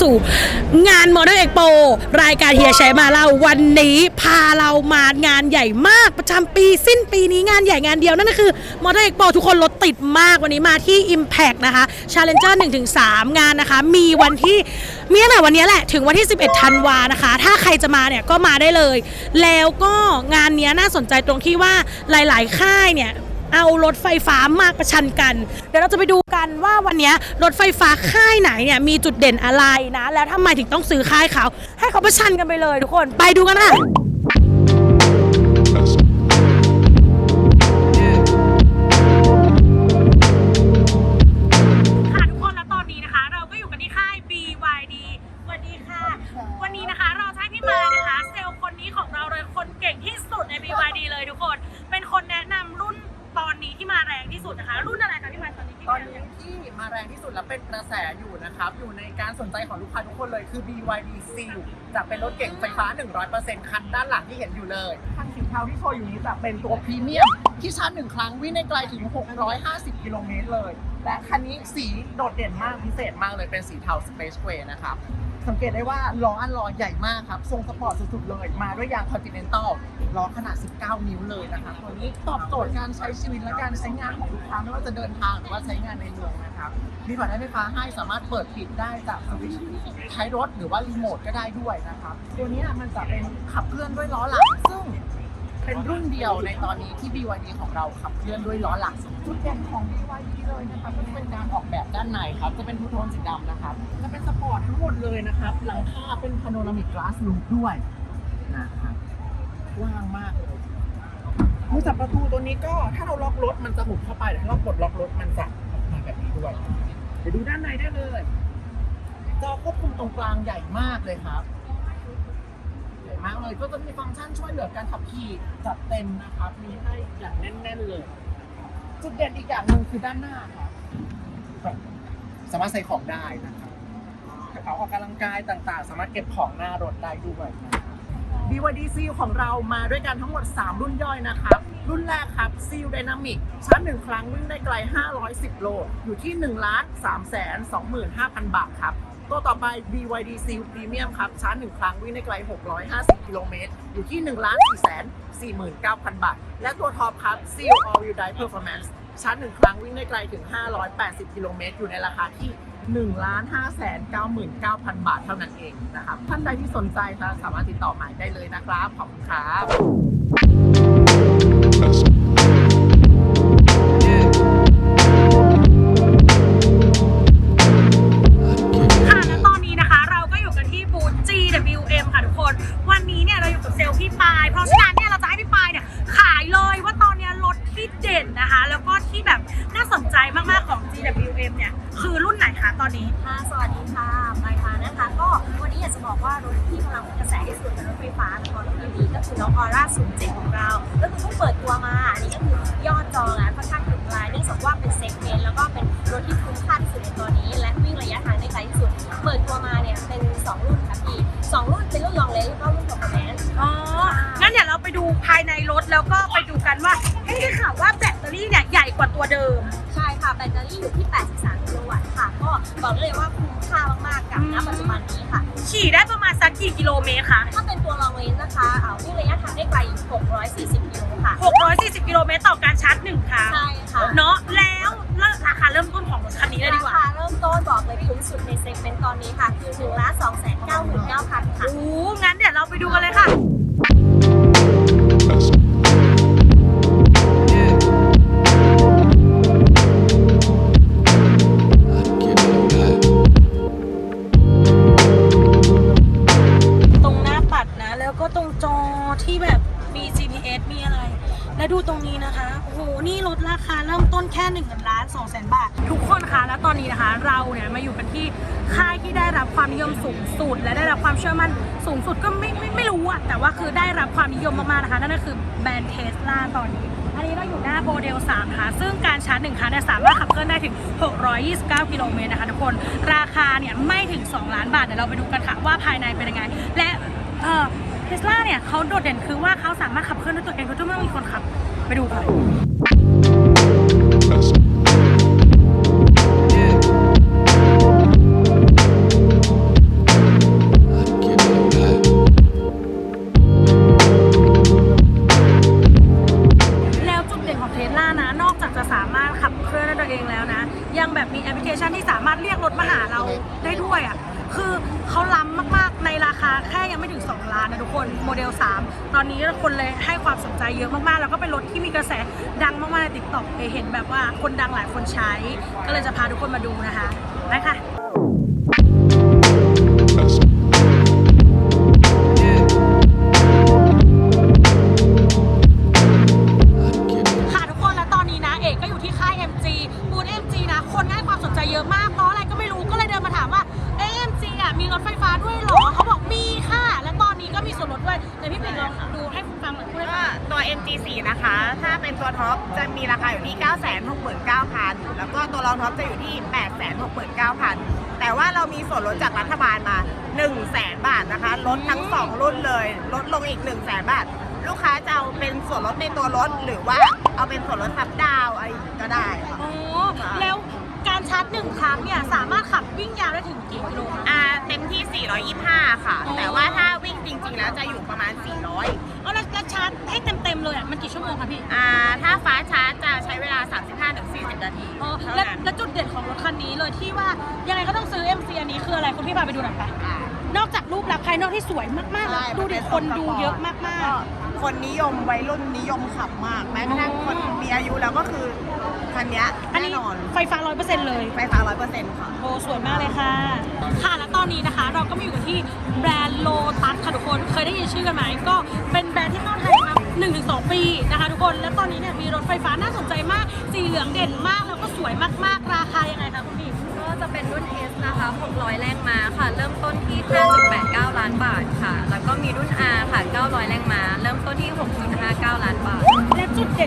สู่ งาน Model Expo รายการเฮียใช้มาเล่าวันนี้พาเรามางานใหญ่มากประจำปีสิ้นปีนี้งานใหญ่งานเดียวนั่นก็คือ Model Expo ทุกคนรถติดมากวันนี้มาที่ Impact นะคะ Challenger 1-3 งานนะคะ มีวันที่มีตั้งแต่วันนี้แหละถึงวันที่ 11ธันวานะคะ ถ้าใครจะมาเนี่ยก็มาได้เลย แล้วก็งานเนี้ยน่าสนใจตรงที่ว่าหลาย ๆ ค่ายเนี่ย เอารถไฟฟ้ามากประชันกัน เดี๋ยวเราจะไปดูกันว่าวันนี้รถไฟฟ้าค่ายไหนเนี่ยมีจุดเด่นอะไรนะ แล้วทำไมถึงต้องซื้อค่ายเขา ให้เขาประชันกันไปเลยทุกคน ไปดูกันค่ะค่ะ อยู่นะครับ อยู่ในการสนใจของลูกค้าทุกคนเลยคือ BYD Seal จะเป็นรถเก่งไฟฟ้า 100%คันด้านหลังที่เห็นอยู่เลยคันสีเทาที่โชว์อยู่นี้จะเป็นตัวพรีเมียมที่ชาร์จหนึ่งครั้งวิ่งได้ไกลถึง 650 กิโลเมตรเลย และคันนี้สีโดดเด่นมากพิเศษมากเลยเป็นสีเทา Space Gray นะครับสังเกตได้ว่าล้ออันล้อใหญ่มากครับทรงสปอร์ตสุดๆเลย มาด้วยยาง Continental ล้อขนาด 19 นิ้วเลยนะคะตัวนี้ตอบโจทย์การใช้ชีวิตและการใช้งานของลูกค้าไม่ว่าจะเดินทางหรือว่าใช้งานในเมืองนะครับมีบัตรไฟฟ้าให้สามารถเปิดปิดได้จากสวิตช์ท้ายรถหรือว่ารีโมทก็ได้ด้วยนะครับตัวนี้มันจะเป็นขับเคลื่อนด้วยล้อหลังซึ่งเป็นรุ่นเดียวในตอนนี้ที่ BYD ของเราขับเคลื่อนด้วยล้อหลังจุดเด่นของ BYD เลยนะครับก็จะเป็นการออกแบบด้านในครับ จะเป็นทูโทนสีดำนะครับ จะเป็นสปอร์ตทั้งหมดเลยนะครับ หลังคาเป็นพาโนรามิกกลาสลูปด้วยนะ กว้างมากเลยมือจับประตูตัวนี้ก็ถ้าเราล็อกรถมันจะหุบเข้าไปแต่ถ้าเราปลดล็อกรถมันจะออกมาแบบนี้ด้วยเดี๋ยวดูด้านในได้เลยจอควบคุมตรงกลางใหญ่มากเลยครับใหญ่มากเลยก็จะมีฟังก์ชันช่วยเหลือการขับขี่จัดเต็มนะครับมีให้อย่างแน่น ๆ เลย จุดเด่นอีกอย่างหนึ่งคือด้านหน้าครับแบบสามารถใส่ของได้นะครับกระเป๋าออกกำลังกายต่างๆ สามารถเก็บของหน้ารถได้ด้วยนะครับ BYD Seal ของเรามาด้วยกันทั้งหมด 3 รุ่นย่อยนะครับ รุ่นแรกครับ Seal Dynamic ชาร์จหนึ่งครั้งวิ่งได้ไกล 510 โล อยู่ที่1ล้าน3แสน25,000 บาทครับ ตัวต่อไป BYD Seal Premium ครับ ชาร์จหนึ่งครั้งวิ่งได้ไกล 650 กิโลเมตร อยู่ที่1ล้าน4แสน49,000 บาท และตัวท็อปครับ Seal All Wheel Drive Performance ชาร์จหนึ่งครั้งวิ่งได้ไกลถึง 580 กิโลเมตรอยู่ในราคาที่ 1,599,000 บาทเท่านั้นเองนะครับ ท่านใดที่สนใจนะสามารถติดต่อหมายได้เลยนะครับ ขอบคุณครับค่ะและตอนนี้นะคะเราก็อยู่กันที่บูธ GWM ค่ะทุกคนวันนี้เนี่ยเราอยู่กับเซลล์พี่ปายเพราะฉะนั้นเนี่ยเราจะให้พี่ปายเนี่ยขายเลยว่าตอนนี้รถที่เด่นนะคะแล้ว มาก ๆ ของ GWM เนี่ย คือรุ่นไหนคะตอนนี้ ค่ะสวัสดีค่ะไมค์ฟ้านะคะ ก็วันนี้อยากจะบอกว่ารถที่กำลังเป็นกระแสที่สุดเป็นรถไฟฟ้าแต่ก่อนรถดีก็คือน้องออร่า07 ของเรา ก็คือเพิ่งเปิดตัวมา อันนี้ก็คือยอดจองอะค่อนข้างถึงรายเนื่องจากว่าเป็นเซกเมนต์แล้วก็เป็นรถที่คุ้มค่าที่สุดในตัวนี้ และวิ่งระยะทางได้ไกลที่สุด เปิดตัวมาเนี่ยเป็น 2 รุ่นค่ะพี่สองรุ่นเป็นรุ่นลองเลนแล้วก็รุ่น performance อ๋อ งั้นเดี๋ยวเราไปดูภายในรถแล้วก็ไปดูกันว่าให้ได้ข่าวว่าแบ ตเตอรี่เนี่ยใหญ่กว่าตัวเดิม ใช่ค่ะแบตเตอรี่อยู่ที่ 83กิโลวัตต์ค่ะ ก็บอกได้เลยว่าคุ้มค่ามากๆกับณปัจจุบันนี้ค่ะ ขี่ได้ประมาณสักกี่กิโลเมตรคะ ถ้าเป็นตัวลองเลนนะคะ เอ่อวิ่งระยะทางได้ไกลอยู่640กิโลค่ะ 640 กิโลเมตรต่อการชาร์จหนึ่งครั้งใช่ค่ะเนาะแล้วเริ่มราคาเริ่มต้นของรถคันนี้เลยดีกว่า ราคาเริ่มต้นบอกเลยคุ้มสุดในเซกเมนต์ตอนนี้ค่ะ คือ1ล้าน2แสน99,000ค่ะโอ้งั้นเดี๋ยวเราไปดูกันเลยค่ะ เราเนี่ยมาอยู่กันที่ค่ายที่ได้รับความนิยมสูงสุด และได้รับความเชื่อมั่นสูงสุดก็ไม่ไม่ไม่รู้อะแต่ว่าคือได้รับความนิยมมากๆนะคะนั่นก็คือแบรนด์เทสลาตอนนี้ อันนี้เราอยู่หน้าโมเดล3ค่ะซึ่งการชาร์จหนึ่งครั้งเนี่ยสามารถขับเคลื่อนได้ถึง 629 กิโลเมตรนะคะทุกคนราคาเนี่ยไม่ถึง 2 ล้านบาทเดี๋ยวเราไปดูกันค่ะว่าภายในเป็นยังไง และเออเทสลาเนี่ยเขาโดดเด่นคือว่าเขาสามารถขับเคลื่อนด้วยตัวเองโดยที่ไม่ต้องมีคนขับไปดูค่ะ นี้คนเลยให้ความสนใจเยอะมากๆ แล้วก็เป็นรถที่มีกระแสดังมากๆในติ๊กต็อกเห็นแบบว่าคนดังหลายคนใช้ ก็เลยจะพาทุกคนมาดูนะคะไปค่ะค่ะทุกคนแล้วตอนนี้นะเอกก็อยู่ที่ค่าย MG บูธ MG นะคนให้ความสนใจเยอะมากเพราะอะไรก็ไม่รู้ก็เลยเดินมาถามว่าเอ๊ะ MG อะมีรถไฟฟ้าด้วยหรอ เขาบอกมีค่ะ และตอนนี้ก็ มีส่วนลดด้วยเดี๋ยวพี่ปิ่นลองดูให้ฟังหน่อยพูดให้ฟัก็งตัว MG4 นะคะ ถ้าเป็นตัวท็อปจะมีราคาอยู่ที่ 969,000 แล้วก็ตัวรองท็อปจะอยู่ที่ 869,000 แต่ว่าเรามีส่วนลดจากรัฐบาลมา 100,000 บาทนะคะ ลดทั้ง 2 รุ่นเลย ลดลงอีก 100,000 บาท ลูกค้าจะเอาเป็นส่วนลดในตัวรถ หรือว่าเอาเป็นส่วนลดทับดาวอะไรอย่างนี้ก็ได้ค่ะ อ๋อ แล้วการชาร์จหนึ่งครั้งเนี่ย สามารถขับ วิ่งยาวได้ถึงกี่กิโลคะอ่าเต็มที่ 425 ค่ะอ๋อแต่ว่าถ้าวิ่งจริงๆ แล้วจะอยู่ประมาณ 400เอาแล้วแล้วชาร์จให้เต็มๆเลยอะมันกี่ชั่วโมงคะพี่อ่าถ้าฟ้าชาร์จจะใช้เวลา 35-40 นาทีอ๋อเท่าแล้วนั้นแล้วจุดเด่นของรถคันนี้เลยที่ว่ายังไงก็ต้องซื้อ MC อันนี้คืออะไรคุณพี่พาไปดูหน่อยไป อ่านอกจากรูปลักษณ์ภายนอกที่สวยมากๆแล้วใช่ดูดิคนดูเยอะมากก็ คนนิยมวัยรุ่นนิยมขับมาก แม้กระทั่งคนมีอายุแล้วก็คือคันเนี้ยๆอันแน่นี้นอนไฟฟ้า100%เลย ไฟฟ้าร้อยเปอร์เซ็นต์ค่ะ โอ้สวยมากเลยค่ะ ค่ะ และตอนนี้นะคะ เราก็มาอยู่กันที่แบรนด์โลตัสค่ะทุกคน เคยได้ยินชื่อกันไหม ก็เป็นแบรนด์ที่เข้าไทยมา1-2 ปีนะคะทุกคน และตอนนี้เนี่ยมีรถไฟฟ้าน่าสนใจมาก สีเหลืองเด่นมาก แล้วก็สวยมากๆ ราคายังไงคะคุณพี่ ก็จะเป็นรุ่น S นะคะ 600 แรงม้าค่ะ เริ่มต้นที่ 5.89 ล้านบาทค่ะ แล้วก็มีรุ่น R ค่ะ 900 แรงม้า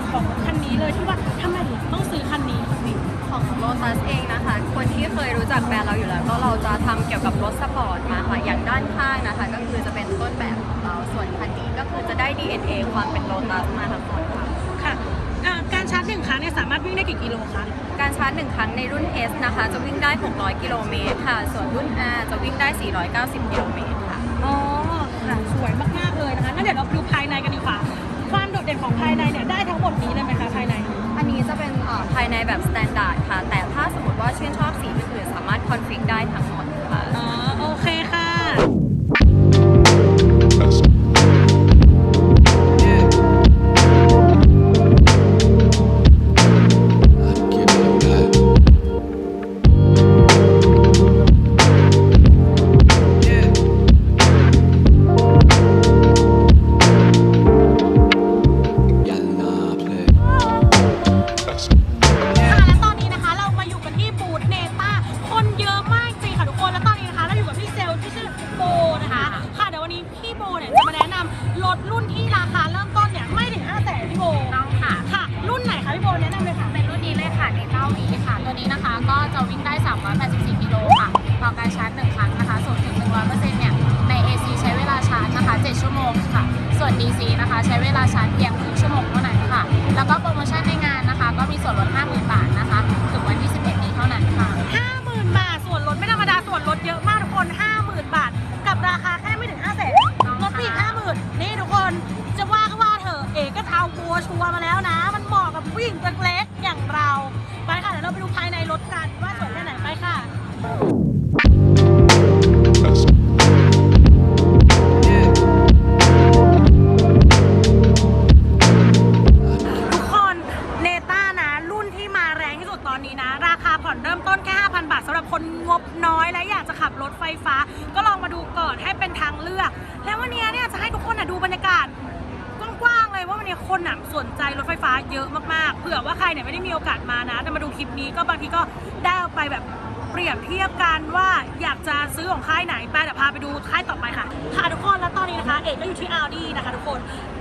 จุดเด่นของคันนี้เลยที่ว่าทำไมถึงต้องซื้อคันนี้คุณพี่ของโ o ตัสเองนะคะ คนที่เคยรู้จักแบรนด์เราอยู่แล้ว ก็เราจะทำเกี่ยวกับรถสปอร์ตมาค่ะ อย่างด้านข้างนะคะ ก็คือจะเป็นต้นแบบของเรา ส่วนคันนี้ก็คือจะได้ DNA ความเป็นโ o ตัสมาทั้งหมดค่ะค่ะอ่าการชาร์จหนึ่งครั้งเนี่ยสามารถวิ่งได้กี่กิโลคะ การชาร์จหนึ่งครั้งในรุ่น S นะคะ จะวิ่งได้ 600 กิโลเมตรค่ะ ส่วนรุ่น R จะวิ่งได้ 490 กิโลเมตรค่ะ อ๋อ ค่ะ สวยมากๆเลยนะคะงั้นเดี๋ยวเราไปดูภายในกันดีกว่า ความโดดเด่นของภายในเนี่ยได้ ในแบบสแตนดาร์ดค่ะ แต่ถ้าสมมติว่าชื่นชอบสีอื่นๆสามารถคอนฟิกได้ทั้งหมด ค่ะใน9วีค่ะ ตัวนี้นะคะก็จะวิ่งได้ 384 กิโลค่ะ ต่อการชาร์จ 1 ครั้งนะคะ0ถึง 100%เนี่ย ใน AC ใช้เวลาชาร์จนะคะ 7 ชั่วโมงค่ะ ส่วน DC นะคะ ใช้เวลาชาร์จเพียงครึ่งชั่วโมงเท่านั้นค่ะ แล้วก็โปรโมชั่นในงานนะคะ ก็มีส่วนลด 50,000 บาทนะคะ ถึงวันที่ 11 นี้เท่านั้นค่ะ 50,000 บาท ส่วนลดไม่ธรรมดา ส่วนลดเยอะมากทุกคน 50,000 บาท กับราคาแค่ไม่ถึง5แสนลดไปอีก50,000นี่ทุกคน จะว่าก็ว่าเถอะ เอกก็เทาบัวชัวร์มาแล้วนะ มันเหมาะกับผู้หญิงตัวเล็ก เราไปดูภายในรถกันว่าสวยแค่ไหนไปค่ะทุกคนเนต้านะ รุ่นที่มาแรงที่สุดตอนนี้นะ ราคาผ่อนเริ่มต้นแค่ 5,000 บาทสำหรับคนงบน้อยและอยากจะขับรถไฟฟ้า ก็ลองมาดูก่อนให้เป็นทางเลือก แล้ววันนี้เนี่ยจะ ว้างๆเลยว่าวันนี้คนอะสนใจรถไฟฟ้าเยอะมากๆ เผื่อว่าใครเนี่ยไม่ได้มีโอกาสมานะ แต่มาดูคลิปนี้ก็บางทีก็ได้เอาไปแบบเปรียบเทียบกันว่าอยากจะซื้อของค่ายไหนไปเดี๋ยวพาไปดูค่ายต่อไปค่ะ ค่ะทุกคนแล้วตอนนี้นะคะ เอกก็อยู่ที่ Audi นะคะทุกคน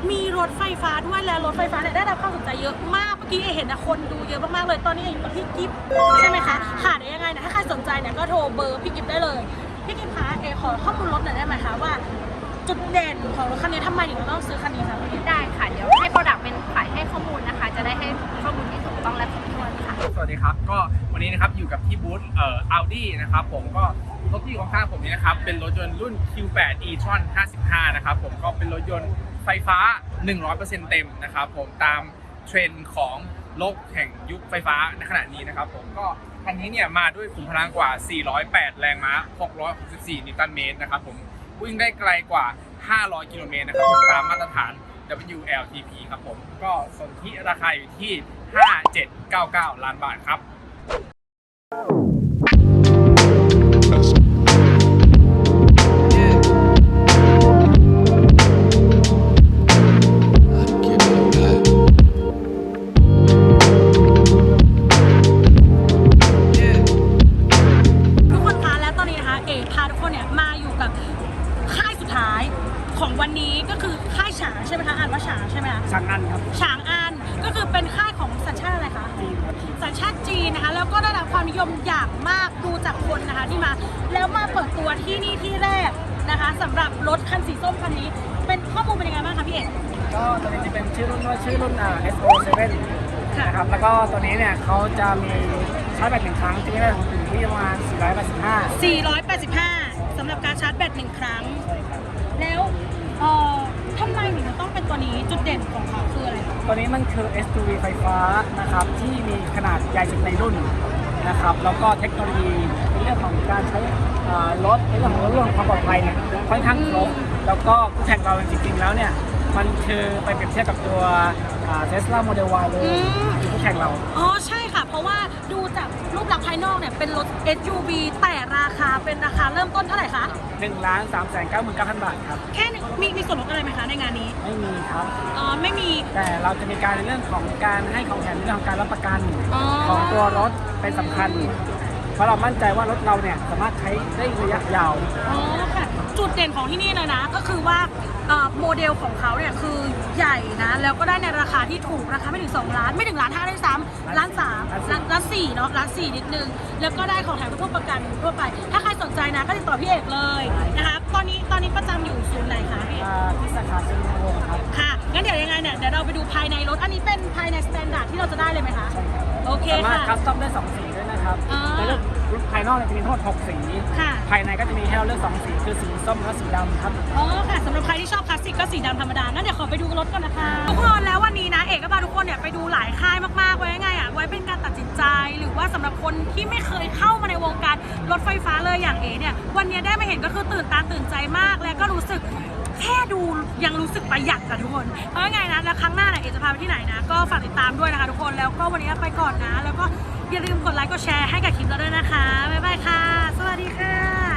มีรถไฟฟ้าด้วยและรถไฟฟ้าเนี่ยได้รับความสนใจเยอะมากเมื่อกี้เอกเห็นนะคนดูเยอะมากๆเลย ตอนนี้เอกอยู่กับพี่กิฟต์ใช่ไหมคะค่ะเดี๋ยวยังไงนะถ้าใครสนใจเนี่ยก็โทรเบอร์พี่กิฟต์ได้เลยพี่กิฟต์คะเอกขอข้อมูลรถหน่อยได้ไหมคะว่า จุดเด่นของรถคันนี้ทำไมถึงต้องซื้อคันนี้คะพี่กิฟต์ได้ค่ะ เดี๋ยวให้โปรดักต์เป็นฝ่ายให้ข้อมูลนะคะ จะได้ให้ข้อมูลที่ถูกต้องและครบถ้วนค่ะ สวัสดีครับ ก็วันนี้นะครับอยู่กับที่บูธเอ่อ Audi นะครับผมก็รถที่อยู่ข้างๆผมนี้นะครับ เป็นรถยนต์รุ่น Q8 e-tron 55 นะครับผมก็เป็นรถยนต์ไฟฟ้า 100%เต็มนะครับผมตามเทรนด์ของโลกแห่งยุคไฟฟ้าในขณะนี้นะครับผมก็คันนี้เนี่ยมาด้วยขุมพลังกว่า 408 แรงม้า 664 นิวตันเมตรนะครับผม วิ่งได้ไกลกว่า 500 กิโลเมตรนะครับผมตามมาตรฐาน WLTP ครับผม ก็สนที่ราคาอยู่ที่ 5799 ล้านบาทครับ ตัวที่นี่ที่แรกนะคะสำหรับรถคันสีส้มคันนี้ เป็นข้อมูลเป็นยังไงบ้างคะพี่เอก ก็ตัวนี้จะเป็นชื่อรุ่นว่าชื่อรุ่นอ่า SO7 นะครับ แล้วก็ตัวนี้เนี่ยเขาจะมีชาร์จแบตหนึ่งครั้งที่ได้ถึงที่ประมาณ485 485สำหรับการชาร์จแบตหนึ่งครั้งแล้วเอ่อทำไมถึงจะต้องเป็นตัวนี้จุดเด่นของเขาคืออะไรคะตัวนี้มันคือ SUV ไฟฟ้านะครับที่มีขนาดใหญ่สุดในรุ่นนะครับ แล้วก็เทคโนโลยีในเรื่องของการใช้อ่ารถในเรื่องของเรื่องของความปลอดภัยเนี่ยค่อนข้างครบแล้วก็คู่แข่งเราจริงๆแล้วเนี่ยมันคือไปเปรียบเทียบกับตัวเทสลาโมเดล Y เลยคือคู่แข่งเรา อ๋อใช่ค่ะ เพราะว่าดูจากรูปลักษณ์ภายนอกเนี่ยเป็นรถ SUV แต่ราคาเป็นราคาเริ่มต้นเท่าไหร่คะ1ล้าน3แสน9 9 0 0 0 บาทครับ แค่หนึ่งมีมีส่วนลดอะไรไหมคะในงานนี้ ไม่มีครับ อ๋อไม่มี แต่เราจะมีการในเรื่องของการให้ของแถมในเรื่องของการรับประกันอ๋อของตัวรถเป็นสำคัญ เพราะเรามั่นใจว่ารถเราเนี่ยสามารถใช้ได้ระยะยาว อ๋อค่ะจุดเด่นของที่นี่เลยนะ ก็คือว่าเอ่อโมเดลของเขาเนี่ยคือใหญ่นะ แล้วก็ได้ในราคาที่ถูกราคาไม่ถึง 2 ล้าน ไม่ถึงล้านห้าด้วยซ้ำล้านสามล้านล้านสี่เนาะล้านสี่นิดนึง แล้วก็ได้ของแถมทั่วประกันทั่วไป ถ้าใครสนใจนะก็ติดต่อพี่เอกเลยนะคะ ตอนนี้ตอนนี้ประจำอยู่ศูนย์ไหนคะพี่เอก อ่าที่สาขาเซ็นทรัลเวิลด์ครับ ค่ะ งั้นเดี๋ยวยังไงเนี่ย เดี๋ยวเราไปดูภายในรถ อันนี้เป็นภายในสแตนดาร์ดที่เราจะได้เลยไหมคะ โอเคสามารถค่ะ คัสตอมได้2สีด้วย นะครับอ่าในเรื่องภายนอกเนี่ยจะมีทั้งหมด6สี ค่ะ ภายในก็จะมีให้เราเลือก2สีคือสีส้มและสีดำครับ อ๋อค่ะสำหรับใครที่ชอบคลาสสิกก็สีดำธรรมดางั้นเดี๋ยวขอไปดูรถก่อนนะคะทุกคนแล้ววันนี้นะเอกก็พาทุกคนเนี่ยไปดูหลายค่ายมากๆไว้ยังไงอะไว้เป็นการตัดสินใจ หรือว่าสำหรับคนที่ไม่เคยเข้ามาในวงการรถไฟฟ้าเลยอย่างเอเนี่ยวันนี้ได้มาเห็นก็คือตื่นตาตื่นใจมาก และก็รู้สึกแค่ดูยังรู้สึกประหยัดอะทุกคนเพราะยังไงนะแล้วครั้งหน้าเนี่ยเอกจะพาไปที่ไหนนะก็ฝากติดตามด้วยนะคะทุกคนแล้วก็วันนี้ไปก่อนนะ แล้วก็ อย่าลืมกดไลค์กดแชร์ให้กับคลิปเราด้วยนะคะ บ๊ายบายค่ะ สวัสดีค่ะ